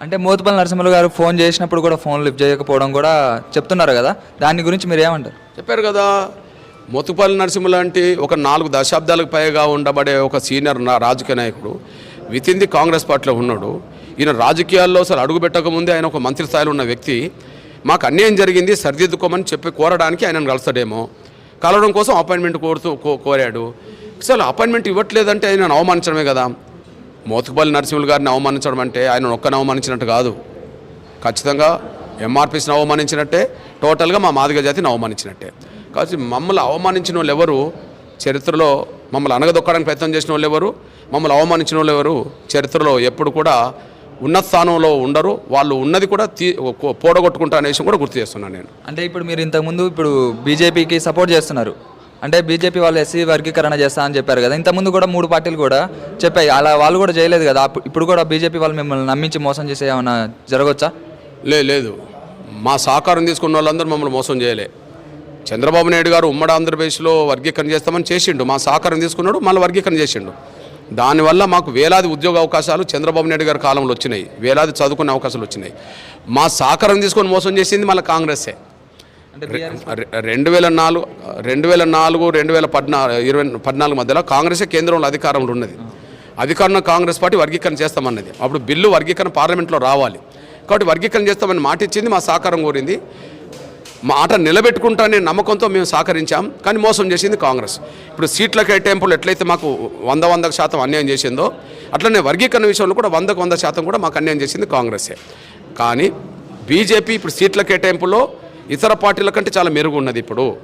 అంటే మోతుపల్లి నరసింహులు గారు ఫోన్ చేసినప్పుడు కూడా ఫోన్ లిఫ్ట్ చేయకపోవడం కూడా చెప్తున్నారు కదా. దాని గురించి మీరు ఏమంటారు చెప్పారు కదా మోతుపల్లి నరసింహ లాంటి ఒక నాలుగు దశాబ్దాలకు పైగా ఉండబడే ఒక సీనియర్ నా- రాజకీయ నాయకుడు విత్ ఇన్ ది కాంగ్రెస్ పార్టీలో ఉన్నాడు. ఈయన రాజకీయాల్లో అసలు అడుగు పెట్టకముందే ఆయన ఒక మంత్రి స్థాయిలో ఉన్న వ్యక్తి. మాకు అన్యాయం జరిగింది సరిదిద్దుకోమని చెప్పి కోరడానికి ఆయనను కలుస్తాడేమో. కలవడం కోసం అపాయింట్మెంట్ కోరుతూ కో- కోరాడు. అసలు అపాయింట్మెంట్ ఇవ్వట్లేదంటే ఆయన అవమానించడమే కదా. మోతుపల్లి నరసింహులు గారిని అవమానించడం అంటే ఆయన ఒక్కని అవమానించినట్టు కాదు. ఖచ్చితంగా ఎంఆర్పీస్ని అవమానించినట్టే టోటల్గా మా మాదిగ జాతిని అవమానించినట్టే. కాబట్టి మమ్మల్ని అవమానించిన వాళ్ళు ఎవరు? చరిత్రలో మమ్మల్ని అనగదొక్కడానికి ప్రయత్నం చేసిన వాళ్ళు ఎవరు? మమ్మల్ని అవమానించిన వాళ్ళు ఎవరు? చరిత్రలో ఎప్పుడు కూడా ఉన్నత స్థానంలో ఉండరు వాళ్ళు ఉన్నది కూడా తీ పోడగొట్టుకుంటా అనే విషయం కూడా గుర్తు చేస్తున్నాను నేను. అంటే ఇప్పుడు మీరు ఇంతకుముందు ఇప్పుడు బీజేపీకి సపోర్ట్ చేస్తున్నారు. అంటే బీజేపీ వాళ్ళు ఎస్సీ వర్గీకరణ చేస్తా అని చెప్పారు కదా. ఇంతకుముందు కూడా మూడు పార్టీలు కూడా చెప్పాయి. అలా వాళ్ళు కూడా చేయలేదు కదా. ఇప్పుడు కూడా బీజేపీ వాళ్ళు మిమ్మల్ని నమ్మించి మోసం చేసే ఏమైనా జరగవచ్చా లే లేదు. మా సహకారం తీసుకున్న వాళ్ళందరూ మమ్మల్ని మోసం చేయలే. చంద్రబాబు నాయుడు గారు ఉమ్మడి ఆంధ్రప్రదేశ్లో వర్గీకరణ చేస్తామని చేసిండు. మా సహకారం తీసుకున్నాడు మళ్ళీ వర్గీకరణ చేసిండు. దానివల్ల మాకు వేలాది ఉద్యోగ అవకాశాలు చంద్రబాబు నాయుడు గారి కాలంలో వచ్చినాయి. వేలాది చదువుకునే అవకాశాలు వచ్చినాయి. మా సహకారం తీసుకొని మోసం చేసింది మళ్ళీ కాంగ్రెస్సే. రెండు వేల నాలుగు రెండు వేల నాలుగు రెండు వేల పద్నా ఇరవై పద్నాలుగు మధ్యలో కాంగ్రెసే కేంద్రంలో అధికారంలో ఉన్నది. అధికారంలో కాంగ్రెస్ పార్టీ వర్గీకరణ చేస్తామన్నది. అప్పుడు బిల్లు వర్గీకరణ పార్లమెంట్లో రావాలి. కాబట్టి వర్గీకరణ చేస్తామని మాట ఇచ్చింది మా సహకారం కోరింది. మాట నిలబెట్టుకుంటానే నమ్మకంతో మేము సహకరించాం కానీ మోసం చేసింది కాంగ్రెస్. ఇప్పుడు సీట్ల కేటాయింపులు ఎట్లయితే మాకు వంద వంద శాతం అన్యాయం చేసిందో అట్లనే వర్గీకరణ విషయంలో కూడా వందకు వంద శాతం కూడా మాకు అన్యాయం చేసింది కాంగ్రెసే. కానీ బీజేపీ ఇప్పుడు సీట్ల కేటాయింపులో ఇతర పార్టీల కంటే చాలా మెరుగు ఉన్నది ఇప్పుడు.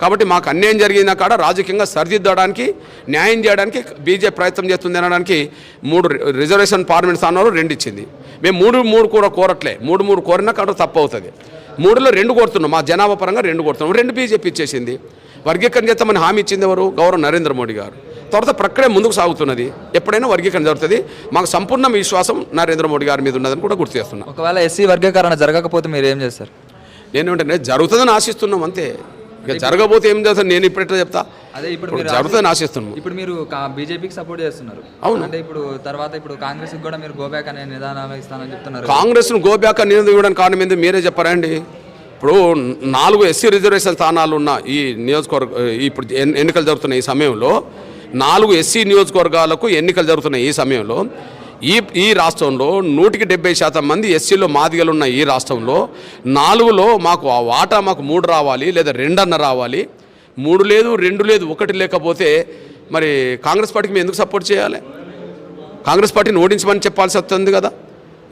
కాబట్టి మాకు అన్యాయం జరిగిన కాడ రాజకీయంగా సరిదిద్దడానికి న్యాయం చేయడానికి బీజేపీ ప్రయత్నం చేస్తుంది అనడానికి మూడు రి- రిజర్వేషన్ పార్లమెంట్ స్థానాలు రెండు ఇచ్చింది. మేము మూడు మూడు కూడా కోరట్లే. మూడు మూడు కోరినా కాడ తప్పు అవుతుంది మూడులో రెండు కోరుతున్నాం. మా జనాభా పరంగా రెండు కోరుతున్నాం. రెండు బీజేపీ ఇచ్చేసింది. వర్గీకరణ చేస్తామని హామీ ఇచ్చింది ఎవరు? గౌరవ నరేంద్ర మోడీ గారు. తర్వాత ప్రక్రియ ముందుకు సాగుతున్నది. ఎప్పుడైనా వర్గీకరణ జరుగుతుంది. మాకు సంపూర్ణ విశ్వాసం నరేంద్ర మోడీ గారి మీద ఉన్నదని కూడా గుర్తు చేస్తున్నాం. ఒకవేళ ఎస్సీ వర్గీకరణ జరగకపోతే మీరు ఏం చేస్తారు? నేనేమంటే జరుగుతుందని ఆశిస్తున్నాం అంతే. ఇక జరగబోతే ఏం చేస్తాను నేను ఇప్పుడు ఎట్లా చెప్తా? అదే ఇప్పుడు జరుగుతుందని ఆశిస్తున్నాం. ఇప్పుడు మీరు బీజేపీకి సపోర్ట్ చేస్తున్నారు. అవును. అంటే ఇప్పుడు తర్వాత ఇప్పుడు కాంగ్రెస్ కూడా మీరు గోబ్యాక్ అనే నిదానాలు ఇస్తానని చెప్తున్నారు. కాంగ్రెస్ను గోబ్యాక్ అనేది ఇవ్వడానికి కారణం ఏంది? మీరే చెప్పారండి. ఇప్పుడు నాలుగు ఎస్సీ రిజర్వేషన్ స్థానాలు ఉన్న ఈ నియోజకవర్గ ఇప్పుడు ఎన్- ఎన్నికలు జరుగుతున్న ఈ సమయంలో నాలుగు ఎస్సీ నియోజకవర్గాలకు ఎన్నికలు జరుగుతున్న ఈ సమయంలో ఈ ఈ రాష్ట్రంలో నూటికి డెబ్బై శాతం మంది ఎస్సీలో మాదిగలు ఉన్న ఈ రాష్ట్రంలో నాలుగులో మాకు ఆ వాటా మాకు మూడు రావాలి లేదా రెండన్న రావాలి. మూడు లేదు రెండు లేదు ఒకటి లేకపోతే మరి కాంగ్రెస్ పార్టీకి మేము ఎందుకు సపోర్ట్ చేయాలి? కాంగ్రెస్ పార్టీని ఓడించమని చెప్పాల్సి వస్తుంది కదా.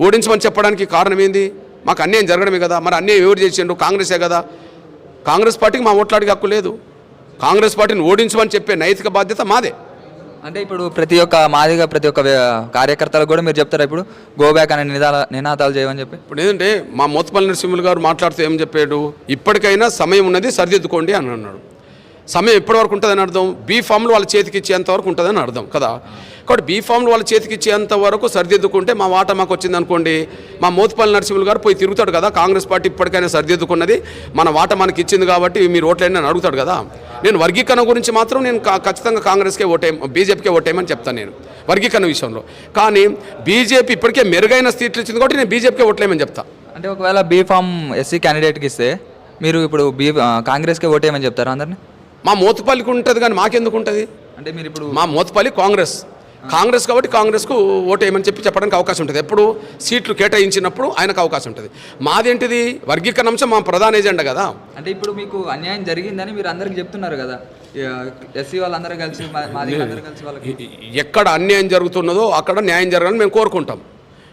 ఓడించమని చెప్పడానికి కారణం ఏంది? మాకు అన్యాయం జరగడమే కదా. మరి అన్యాయం ఎవరు చేసిండ్రు? కాంగ్రెసే కదా. కాంగ్రెస్ పార్టీకి మా ఓట్లాడికి హక్కు లేదు. కాంగ్రెస్ పార్టీని ఓడించమని చెప్పే నైతిక బాధ్యత మాదే. అంటే ఇప్పుడు ప్రతి ఒక్క మాదిగా ప్రతి ఒక్క కార్యకర్తలకు కూడా మీరు చెప్తారా ఇప్పుడు గోబ్యాక్ అనే నిదాల నినాదాలు చేయమని చెప్పి? ఇప్పుడు ఏంటంటే మా మోత్పల్లి నరసింహులు గారు మాట్లాడుతూ ఏం చెప్పాడు? ఇప్పటికైనా సమయం ఉన్నది సరిదిద్దుకోండి అని అన్నాడు. సమయం ఎప్పటి వరకు ఉంటుందని అర్థం? బీ ఫామ్లు వాళ్ళ చేతికి ఇచ్చేంత వరకు ఉంటుందని అర్థం కదా? కాబట్టి బీ ఫామ్లు వాళ్ళ చేతికి ఇచ్చేంత వరకు సరిదిద్దుకుంటే మా వాటా మాకు వచ్చింది అనుకోండి. మా మోత్పల్లి నరసింహులు గారు పోయి తిరుగుతాడు కదా కాంగ్రెస్ పార్టీ ఇప్పటికైనా సరిదిద్దుకున్నది. మన వాటా మనకి ఇచ్చింది కాబట్టి మీరు ఓట్లేని అని అడుగుతాడు కదా. నేను వర్గీకరణ గురించి మాత్రం నేను ఖచ్చితంగా కాంగ్రెస్కే ఓటే బీజేపీకే ఓటేయమని చెప్తాను నేను వర్గీకరణ విషయంలో. కానీ బీజేపీ ఇప్పటికే మెరుగైన సీట్లు ఇచ్చింది కాబట్టి నేను బీజేపీకే ఓట్లేయమని చెప్తా. అంటే ఒకవేళ బీ ఫామ్ ఎస్సీ క్యాండిడేట్కి ఇస్తే మీరు ఇప్పుడు బీ కాంగ్రెస్కే ఓటేయమని చెప్తారా అందరిని? మా మోతుపల్లికి ఉంటుంది కానీ మాకెందుకు ఉంటుంది? అంటే మీరు ఇప్పుడు మా మోతుపల్లి కాంగ్రెస్. కాంగ్రెస్ కాబట్టి కాంగ్రెస్కు ఓటేయమని చెప్పి చెప్పడానికి అవకాశం ఉంటుంది. ఎప్పుడు సీట్లు కేటాయించినప్పుడు ఆయనకు అవకాశం ఉంటుంది. మాదేంటిది? వర్గీకరణ అంశం మా ప్రధాన ఎజెండా కదా. అంటే ఇప్పుడు మీకు అన్యాయం జరిగిందని మీరు అందరికి చెప్తున్నారు కదా. ఎస్సీ వాళ్ళందరూ కలిసి ఎక్కడ అన్యాయం జరుగుతున్నదో అక్కడ న్యాయం జరగాలని మేము కోరుకుంటాం.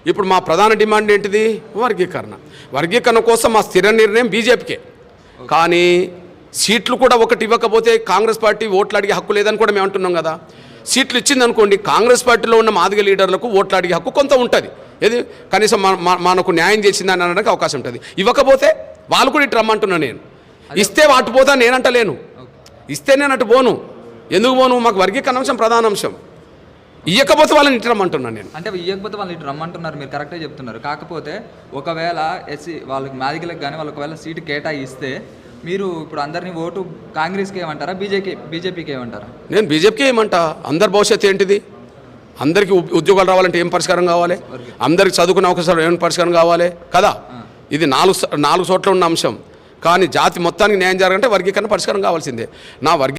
ఇప్పుడు మా ప్రధాన డిమాండ్ ఏంటిది? వర్గీకరణ. వర్గీకరణ కోసం మా స్థిర నిర్ణయం బీజేపీకే. కానీ సీట్లు కూడా ఒకటి ఇవ్వకపోతే కాంగ్రెస్ పార్టీ ఓట్లు అడిగే హక్కు లేదని కూడా మేము అంటున్నాం కదా. సీట్లు ఇచ్చింది అనుకోండి కాంగ్రెస్ పార్టీలో ఉన్న మాదిగ లీడర్లకు ఓట్లు అడిగే హక్కు కొంత ఉంటుంది. ఏది? కనీసం మన- మన- మనకు న్యాయం చేసిందని అనడానికి అవకాశం ఉంటుంది. ఇవ్వకపోతే వాళ్ళు కూడా ఇటు రమ్మంటున్నా నేను. ఇస్తే అటు పోతా నేనంటలేను ఇస్తే నేను అటు పోను. ఎందుకు పోను? మాకు వర్గీకరణ అంశం ప్రధాన అంశం. ఇయ్యకపోతే వాళ్ళని ఇటు రమ్మంటున్నాను నేను. అంటే ఇవ్వకపోతే వాళ్ళు ఇటు రమ్మంటున్నారు మీరు కరెక్టే చెప్తున్నారు. కాకపోతే ఒకవేళ ఎస్సీ వాళ్ళకి మాదిగలకు కానీ వాళ్ళు ఒకవేళ సీటు కేటాయిస్తే మీరు ఇప్పుడు అందరినీ ఓటు కాంగ్రెస్కి ఏమంటారా? బీజేపీ బీజేపీకి ఏమంటారా? నేను బీజేపీకి ఏమంటా? అందరి భవిష్యత్తు ఏంటిది? అందరికీ ఉద్యోగాలు రావాలంటే ఏం పరిష్కారం కావాలి? అందరికి చదువుకునే అవకాశాలు ఏం పరిష్కారం కావాలి? కదా? ఇది నాలుగు నాలుగు చోట్ల ఉన్న అంశం. కానీ జాతి మొత్తానికి న్యాయం జరగాలంటే వర్గీకరణ పరిష్కారం కావాల్సిందే. నా వర్గీ